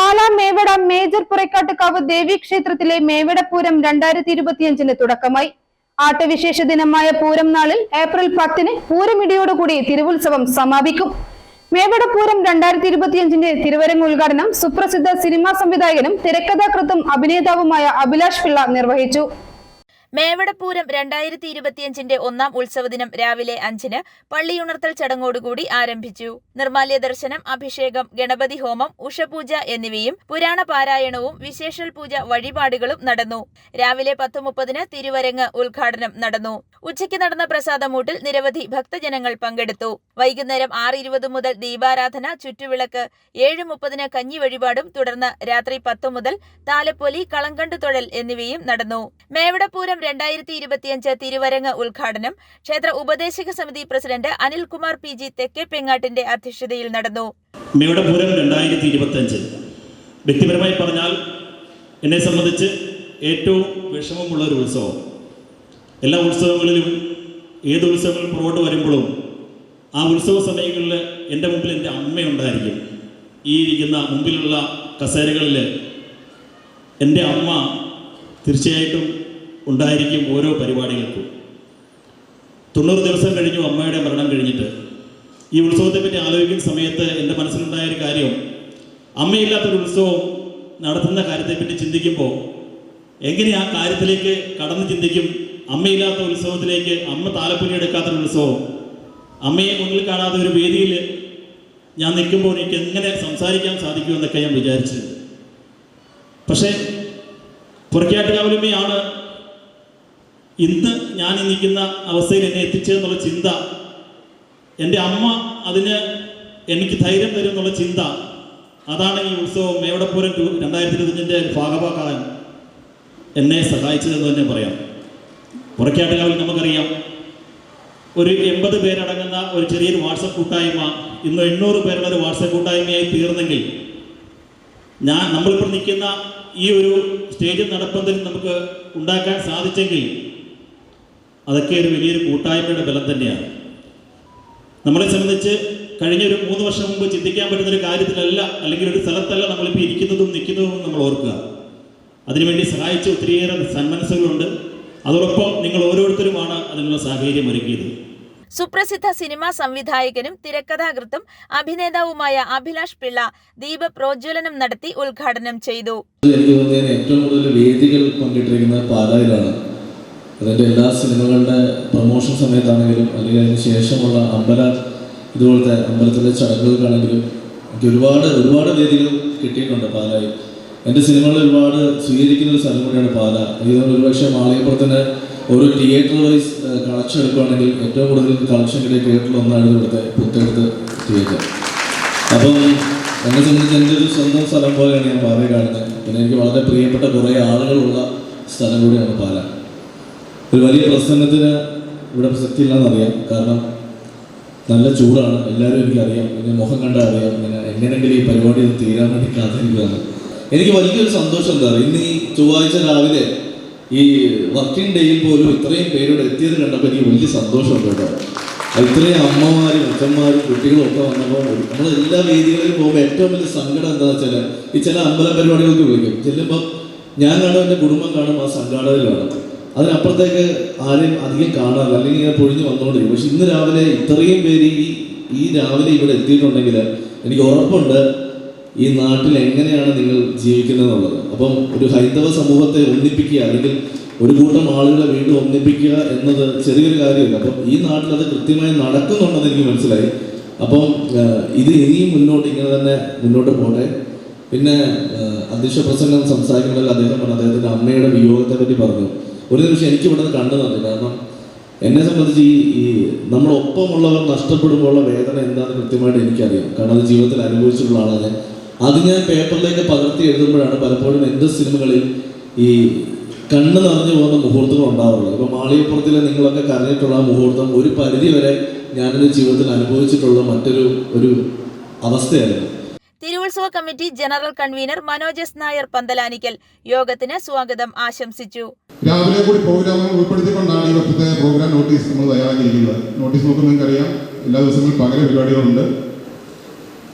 Pala Mevada major പുറക്കാട്ടുകാവ് ദേവി ക്ഷേത്രത്തിലെ മേവട പൂരം രണ്ടായിരത്തി ഇരുപത്തിയഞ്ചിന് തുടക്കമായി. ആട്ടവിശേഷ ദിനമായ പൂരം നാളിൽ ഏപ്രിൽ പത്തിന് പൂരമിടിയോടുകൂടി തിരുവുത്സവം സമാപിക്കും. മേവടപൂരം രണ്ടായിരത്തി ഇരുപത്തിയഞ്ചിന്റെ തിരുവരങ്ങ് ഉദ്ഘാടനം സുപ്രസിദ്ധ സിനിമാ സംവിധായകനും തിരക്കഥാകൃത്തും അഭിനേതാവുമായ അഭിലാഷ് പിള്ള നിർവഹിച്ചു. മേവടപ്പൂരം രണ്ടായിരത്തി ഇരുപത്തിയഞ്ചിന്റെ ഒന്നാം ഉത്സവദിനം രാവിലെ അഞ്ചിന് പള്ളിയുണർത്തൽ ചടങ്ങോടുകൂടി ആരംഭിച്ചു. നിർമാല്യ ദർശനം അഭിഷേകം ഗണപതി ഹോമം ഉഷപൂജ എന്നിവയും പുരാണ പാരായണവും വിശേഷൽ പൂജ വഴിപാടുകളും നടന്നു. രാവിലെ പത്ത് മുപ്പതിന് തിരുവരങ്ങ് ഉദ്ഘാടനം നടന്നു. ഉച്ചയ്ക്ക് നടന്ന പ്രസാദമൂട്ടിൽ നിരവധി ഭക്തജനങ്ങൾ പങ്കെടുത്തു. വൈകുന്നേരം ആറ് ഇരുപത് മുതൽ ദീപാരാധന ചുറ്റുവിളക്ക് ഏഴ് മുപ്പതിന് കഞ്ഞി വഴിപാടും തുടർന്ന് രാത്രി പത്ത് മുതൽ താലപ്പൊലി കളങ്കണ്ട് തൊഴൽ എന്നിവയും നടന്നു. മേവടപ്പൂരം രണ്ടായിരത്തി ഇരുപത്തിയഞ്ച് തിരുവരങ്ങ് ഉദ്ഘാടനം. ക്ഷേത്ര ഉപദേശക സമിതി പ്രസിഡന്റ് അനിൽകുമാർ പി ജി തെക്കേപ്പെങ്ങാട്ടിന്റെ അധ്യക്ഷതയിൽ നടന്നു. വ്യക്തിപരമായി പറഞ്ഞാൽ എന്നെ സംബന്ധിച്ച് ഏറ്റവും വിഷമമുള്ള ഒരു ഉത്സവം. എല്ലാ ഉത്സവങ്ങളിലും ഏത് ഉത്സവങ്ങൾ പുറകോട്ട് വരുമ്പോഴും ആ ഉത്സവ സമയങ്ങളിൽ എന്റെ മുമ്പിൽ എന്റെ അമ്മയുണ്ടായിരിക്കും. ഈ ഇരിക്കുന്ന മുമ്പിലുള്ള കസേരകളിൽ എന്റെ അമ്മ തീർച്ചയായിട്ടും ഉണ്ടായിരിക്കും ഓരോ പരിപാടികൾക്കും. തൊണ്ണൂറ് ദിവസം കഴിഞ്ഞു അമ്മയുടെ മരണം കഴിഞ്ഞിട്ട്. ഈ ഉത്സവത്തെ പറ്റി ആലോചിക്കുന്ന സമയത്ത് എന്റെ മനസ്സിലുണ്ടായ ഒരു കാര്യം അമ്മയില്ലാത്തൊരു ഉത്സവം നടത്തുന്ന കാര്യത്തെപ്പറ്റി ചിന്തിക്കുമ്പോൾ എങ്ങനെ ആ കാര്യത്തിലേക്ക് കടന്ന് ചിന്തിക്കും? അമ്മയില്ലാത്ത ഉത്സവത്തിലേക്ക് അമ്മ താലപ്പൊലി എടുക്കാത്തൊരു ഉത്സവം അമ്മയെ മുന്നിൽ കാണാത്ത ഒരു വേദിയിൽ ഞാൻ നിൽക്കുമ്പോൾ എനിക്ക് എങ്ങനെ സംസാരിക്കാൻ സാധിക്കുമെന്നൊക്കെ ഞാൻ വിചാരിച്ചത് പക്ഷേ പുറക്കാട്ടുകാവലമ്മയാണ് ഇന്ന് ഞാൻ നിൽക്കുന്ന അവസ്ഥയിൽ എന്നെ എത്തിച്ചതെന്നുള്ള ചിന്ത എന്റെ അമ്മ അതിന് എനിക്ക് ധൈര്യം തരും എന്നുള്ള ചിന്ത അതാണ് ഈ ഉത്സവം മേവടപ്പൂരം ടു രണ്ടായിരത്തി ഇരുപത്തഞ്ചിന്റെ ഭാഗമാക്കാൻ എന്നെ സഹായിച്ചതെന്ന് തന്നെ പറയാം. പുറക്കാട്ടുകാവിൽ നമുക്കറിയാം ഒരു എൺപത് പേരടങ്ങുന്ന ഒരു ചെറിയൊരു വാട്സപ്പ് കൂട്ടായ്മ ഇന്ന് എണ്ണൂറ് പേരുടെ ഒരു വാട്സപ്പ് കൂട്ടായ്മയായി തീർന്നെങ്കിൽ ഞാൻ നമ്മളിപ്പോൾ നിൽക്കുന്ന ഈ ഒരു സ്റ്റേജിൽ നടപ്പന്തൽ നമുക്ക് ഉണ്ടാക്കാൻ സാധിച്ചെങ്കിൽ അതൊക്കെ ഒരു വലിയൊരു കൂട്ടായ്മയുടെ ബലം തന്നെയാണ്. നമ്മളെ സംബന്ധിച്ച് കഴിഞ്ഞ ഒരു മൂന്ന് വർഷം മുമ്പ് ചിന്തിക്കാൻ പറ്റുന്ന ഒരു കാര്യത്തിലല്ല അല്ലെങ്കിൽ ഒരു സ്ഥലത്തല്ല നമ്മളിപ്പോൾ ഇരിക്കുന്നതും നിൽക്കുന്നതും നമ്മൾ ഓർക്കുക. അതിനുവേണ്ടി സഹായിച്ച ഒത്തിരിയേറെ സന്മനസ്സുകളുണ്ട്. അതോടൊപ്പം നിങ്ങൾ ഓരോരുത്തരുമാണ് അതിനുള്ള സാഹചര്യം ഒരുക്കിയത്. സുപ്രസിദ്ധ സിനിമാ സംവിധായകനും തിരക്കഥാകൃത്തും അഭിനേതാവുമായ അഭിലാഷ് പിള്ള ദീപ പ്രോജ്വലനം നടത്തി ഉദ്ഘാടനം ചെയ്തു. എനിക്ക് തോന്നിയ ഏറ്റവും കൂടുതൽ വേദികൾ പങ്കിട്ടിരിക്കുന്നത് പാലായിലാണ്. അതിന്റെ എല്ലാ സിനിമകളുടെ പ്രൊമോഷൻ സമയത്താണെങ്കിലും അല്ലെങ്കിൽ അതിന് ശേഷമുള്ള അമ്പല ഇതുപോലത്തെ അമ്പലത്തിലെ ചടങ്ങുകൾക്കാണെങ്കിലും എനിക്ക് ഒരുപാട് ഒരുപാട് വേദികൾ കിട്ടിയിട്ടുണ്ട് പാലായി. എന്റെ സിനിമകൾ ഒരുപാട് സ്വീകരിക്കുന്ന ഒരു സ്ഥലം കൂടിയാണ് പാല. തോന്നുന്നു ഒരുപക്ഷെ മാളികപ്പുറത്തിന് ഒരു തിയേറ്റർ വൈസ് കളക്ഷൻ എടുക്കുകയാണെങ്കിൽ ഏറ്റവും കൂടുതൽ കളക്ഷൻ കിട്ടിയ തിയേറ്ററിൽ ഒന്നാണ് ഇവിടുത്തെ പുത്തെടുത്ത് തിയേറ്റർ. അപ്പം എന്നെ സംബന്ധിച്ച് എന്റെ ഒരു സ്വന്തം സ്ഥലം പോലെയാണ് ഞാൻ പാലയെ കാണുന്നത്. പിന്നെ എനിക്ക് വളരെ പ്രിയപ്പെട്ട കുറേ ആളുകളുള്ള സ്ഥലം കൂടിയാണ് പാല. ഒരു വലിയ പ്രസംഗത്തിന് ഇവിടെ പ്രസക്തിയില്ലെന്നറിയാം. കാരണം നല്ല ചൂടാണ്. എല്ലാവരും എനിക്കറിയാം. പിന്നെ മുഖം കണ്ടാൽ അറിയാം. ഇങ്ങനെ എങ്ങനെയെങ്കിലും ഈ പരിപാടി ഒന്ന് തീരാൻ വേണ്ടി കാത്തിരിക്കുകയാണ് എനിക്ക് വലിയൊരു സന്തോഷം എന്താ പറയുക ഇന്ന് ഈ ചൊവ്വാഴ്ച രാവിലെ ഈ വർക്കിംഗ് ഡേയിൽ പോലും ഇത്രയും പേരോട് എത്തിയത് കണ്ടപ്പോൾ എനിക്ക് വലിയ സന്തോഷമുണ്ട് കേട്ടോ. ഇത്രയും അമ്മമാരും അച്ഛന്മാരും കുട്ടികളും ഒക്കെ വന്നപ്പോൾ നമ്മൾ എല്ലാ വേദികളിലും പോകുമ്പോൾ ഏറ്റവും വലിയ സങ്കടം എന്താ വെച്ചാൽ ഈ ചില അമ്പല പരിപാടികൾക്ക് വിളിക്കും. ചെല്ലുമ്പോൾ ഞാൻ കാണും എന്റെ കുടുംബം കാണും ആ സംഘാടകർ അതിനപ്പുറത്തേക്ക് ആരെയും അധികം കാണാറില്ല. അല്ലെങ്കിൽ ഇങ്ങനെ പൊഴിഞ്ഞ് വന്നുകൊണ്ടിരിക്കും പക്ഷെ ഇന്ന് രാവിലെ ഇത്രയും പേര് ഈ ഈ രാവിലെ ഇവിടെ എത്തിയിട്ടുണ്ടെങ്കിൽ എനിക്ക് ഉറപ്പുണ്ട് ഈ നാട്ടിൽ എങ്ങനെയാണ് നിങ്ങൾ ജീവിക്കുന്നത് എന്നുള്ളത് അപ്പം ഒരു ഹൈന്ദവ സമൂഹത്തെ ഒന്നിപ്പിക്കുക അല്ലെങ്കിൽ ഒരു കൂട്ടം ആളുകളെ വീണ്ടും ഒന്നിപ്പിക്കുക എന്നത് ചെറിയൊരു കാര്യമല്ല. അപ്പം ഈ നാട്ടിൽ അത് കൃത്യമായി നടക്കുന്നുണ്ടെന്ന് എനിക്ക് മനസ്സിലായി. അപ്പം ഇത് ഇനിയും മുന്നോട്ട് ഇങ്ങനെ തന്നെ മുന്നോട്ട് പോട്ടെ പിന്നെ അധ്യക്ഷ പ്രസംഗം സംസാരിക്കുമ്പോൾ അദ്ദേഹം പറഞ്ഞു അദ്ദേഹത്തിന്റെ അമ്മയുടെ വിയോഗത്തെ പറ്റി പറഞ്ഞു. ഒരു നിമിഷം എനിക്ക് ഇവിടെ നിന്ന് കണ്ടു തന്നില്ല കാരണം എന്നെ സംബന്ധിച്ച് ഈ ഈ നമ്മളൊപ്പമുള്ളവർ നഷ്ടപ്പെടുമ്പോഴുള്ള വേദന എന്താണെന്ന് കൃത്യമായിട്ട് എനിക്കറിയാം. കാരണം അത് ജീവിതത്തിൽ അനുഭവിച്ചിട്ടുള്ള ആളാണ് അത് ഞാൻ പേപ്പറിലേക്ക് പകർത്തി എഴുതുമ്പോഴാണ് പലപ്പോഴും എന്റെ സിനിമകളിൽ ഈ കണ്ണ് നിറഞ്ഞു പോകുന്ന മുഹൂർത്തങ്ങൾ ഉണ്ടാവുള്ളത് ഇപ്പോൾ മാളികപ്പുറത്തിലെ നിങ്ങളൊക്കെ കരഞ്ഞിട്ടുള്ള ആ മുഹൂർത്തം ഒരു പരിധി വരെ ഞാനെന്റെ ജീവിതത്തിൽ അനുഭവിച്ചിട്ടുള്ള മറ്റൊരു ഒരു അവസ്ഥയായിരുന്നു. തിരുവുത്സവ committee general convener Manoj S Nair Panthalanickal യോഗത്തിന് സ്വാഗതം ആശംസിച്ചു. രാവിലെ കൂടി പ്രോഗ്രാമുകൾ ഉൾപ്പെടുത്തിക്കൊണ്ടാണ് ഈ വർഷത്തെ പ്രോഗ്രാം നോട്ടീസ് നമ്മൾ തയ്യാറാക്കിയിരിക്കുന്നത്. നോട്ടീസ് നോക്കുമ്പോൾ നിങ്ങൾക്കറിയാം എല്ലാ ദിവസങ്ങളും പകര പരിപാടികളുണ്ട്.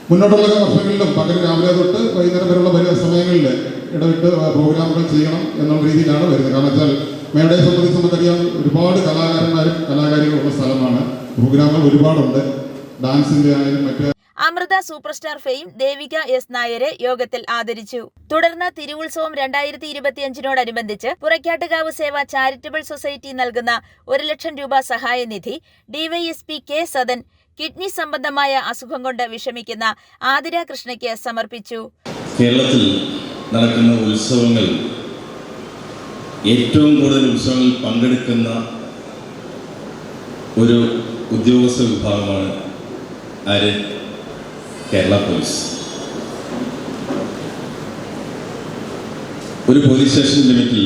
മുന്നോട്ടുള്ള വർഷങ്ങളിലും പകൽ രാവിലെ തൊട്ട് വൈകുന്നേരം വരെയുള്ള സമയങ്ങളിൽ ഇടവിട്ട് പ്രോഗ്രാമുകൾ ചെയ്യണം എന്നുള്ള രീതിയിലാണ് വരുന്നത്. കാരണം വെച്ചാൽ മേടയെ സംബന്ധിച്ച് നമുക്കറിയാം ഒരുപാട് കലാകാരന്മാരും കലാകാരികളും ഉള്ള സ്ഥലമാണ്. പ്രോഗ്രാമുകൾ ഒരുപാടുണ്ട്. ഡാൻസിന്റെ ആയാലും മറ്റ് Amrita super star fame Devika S നായരെ യോഗത്തിൽ ആദരിച്ചു. തുടർന്ന് തിരുവുത്സവം രണ്ടായിരത്തി ഇരുപത്തിയഞ്ചിനോടനുബന്ധിച്ച് പുറക്കാട്ടുകാവ് സേവ ചാരിറ്റബിൾ സൊസൈറ്റി നൽകുന്ന ഒരു ലക്ഷം രൂപ സഹായനിധി ഡിവൈഎസ്പി കെ സദൻ കിഡ്നി സംബന്ധമായ അസുഖം കൊണ്ട് വിഷമിക്കുന്ന ആതിര കൃഷ്ണയ്ക്ക് സമർപ്പിച്ചു. കേരളത്തിൽ നടക്കുന്ന ഉത്സവങ്ങൾ ഏറ്റവും കൂടുതൽ ഉത്സവങ്ങളിൽ പങ്കെടുക്കുന്ന ഒരു ഉദ്യോഗസ്ഥ വിഭാഗമാണ് ആര്? കേരള പോലീസ്. ഒരു പോലീസ് സ്റ്റേഷൻ ലിമിറ്റിൽ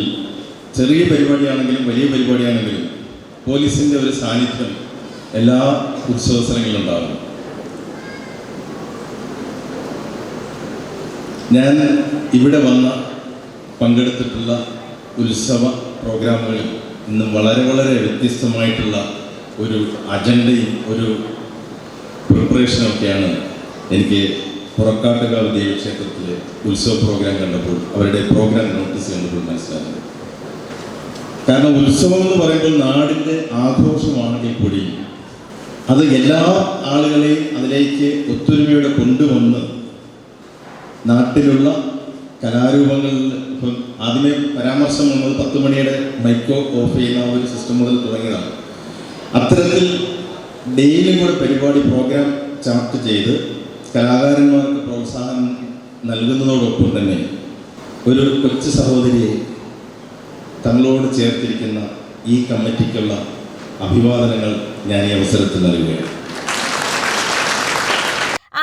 ചെറിയ പരിപാടിയാണെങ്കിലും വലിയ പരിപാടിയാണെങ്കിലും പോലീസിന്റെ ഒരു സാന്നിധ്യം എല്ലാ ഉത്സവസരങ്ങളിലും ഉണ്ടാകുന്നു ഉണ്ടാകും ഞാൻ ഇവിടെ വന്ന പങ്കെടുത്തിട്ടുള്ള ഉത്സവ പ്രോഗ്രാമുകളിൽ ഇന്ന് വളരെ വളരെ വ്യത്യസ്തമായിട്ടുള്ള ഒരു അജണ്ടയും ഒരു പ്രിപ്പറേഷനും ഒക്കെയാണ് എനിക്ക് പുറക്കാട്ടുകാവ് ദേവീക്ഷേത്രത്തിലെ ഉത്സവ പ്രോഗ്രാം കണ്ടപ്പോൾ അവരുടെ പ്രോഗ്രാം നോട്ടീസ് കണ്ടപ്പോൾ മനസ്സിലായത്. കാരണം ഉത്സവം എന്ന് പറയുമ്പോൾ നാടിന്റെ ആഘോഷമാണെങ്കിൽ കൂടി അത് എല്ലാ ആളുകളെയും അതിലേക്ക് ഒത്തൊരുമയോടെ കൊണ്ടുവന്ന് നാട്ടിലുള്ള കലാരൂപങ്ങളിൽ ഇപ്പം ആദ്യമേ പരാമർശം വന്നത് പത്ത് മണിയുടെ മൈക്രോ ഓഫ് ചെയ്യുന്ന ഒരു സിസ്റ്റം മുതൽ തുടങ്ങിയതാണ്. അത്തരത്തിൽ ഡെയിലി കൂടെ പരിപാടി പ്രോഗ്രാം ചാർട്ട് ചെയ്ത് കലാകാരന്മാർക്ക് പ്രോത്സാഹനം നൽകുന്നതോടൊപ്പം തന്നെ ഒരു കൊച്ചു സഹോദരിയെ തങ്ങളോട് ചേർത്തിരിക്കുന്ന ഈ കമ്മിറ്റിക്കുള്ള അഭിവാദനങ്ങൾ ഞാൻ ഈ അവസരത്തിൽ നൽകുകയാണ്.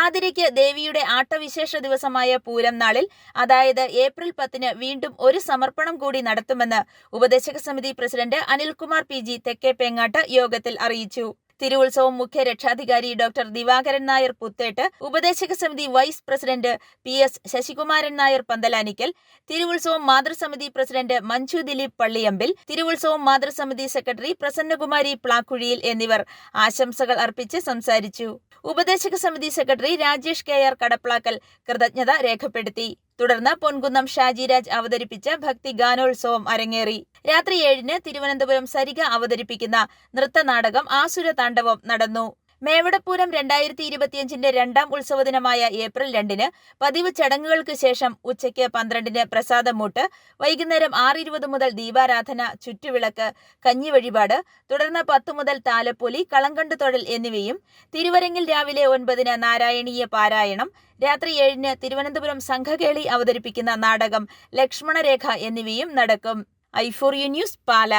ആതിരയ്ക്ക് ദേവിയുടെ ആട്ടവിശേഷ ദിവസമായ പൂരം നാളിൽ അതായത് ഏപ്രിൽ പത്തിന് വീണ്ടും ഒരു സമർപ്പണം കൂടി നടത്തുമെന്ന് ഉപദേശക സമിതി president Anilkumar P G Thekkepengattu യോഗത്തിൽ അറിയിച്ചു. തിരുവുത്സവം മുഖ്യ രക്ഷാധികാരി ഡോക്ടർ ദിവാകരൻ നായർ പുത്തേട്ട് ഉപദേശക സമിതി vice president P S Sasikumaran Nair Panthalanikkal തിരുവുത്സവം മാതൃസമിതി പ്രസിഡന്റ് മഞ്ജു ദിലീപ് പള്ളിയമ്പിൽ തിരുവുത്സവം മാതൃസമിതി സെക്രട്ടറി പ്രസന്നകുമാരി പ്ലാക്കുഴിയിൽ എന്നിവർ ആശംസകൾ അർപ്പിച്ച് സംസാരിച്ചു. ഉപദേശക സമിതി secretary Rajesh K R Kadaplackal കൃതജ്ഞത രേഖപ്പെടുത്തി. തുടർന്ന് പൊൻകുന്നം ഷാജിരാജ് അവതരിപ്പിച്ച ഭക്തി ഗാനോത്സവം അരങ്ങേറി. രാത്രി ഏഴിന് തിരുവനന്തപുരം സരിക അവതരിപ്പിക്കുന്ന നൃത്തനാടകം ആസുര താണ്ഡവം നടന്നു. മേവടപ്പൂരം രണ്ടായിരത്തി ഇരുപത്തിയഞ്ചിന്റെ രണ്ടാം ഉത്സവ ദിനമായ ഏപ്രിൽ രണ്ടിന് പതിവ് ചടങ്ങുകൾക്ക് ശേഷം ഉച്ചയ്ക്ക് പന്ത്രണ്ടിന് പ്രസാദമൂട്ട് വൈകുന്നേരം ആറ് ഇരുപത് മുതൽ ദീപാരാധന ചുറ്റുവിളക്ക് കഞ്ഞി വഴിപാട് തുടർന്ന് പത്ത് മുതൽ താലപ്പൊലി കളങ്കണ്ട് തൊഴൽ എന്നിവയും തിരുവരങ്ങിൽ രാവിലെ ഒൻപതിന് നാരായണീയ പാരായണം രാത്രി ഏഴിന് തിരുവനന്തപുരം സംഘകേളി അവതരിപ്പിക്കുന്ന നാടകം ലക്ഷ്മണരേഖ എന്നിവയും നടക്കും. I four U news Pala.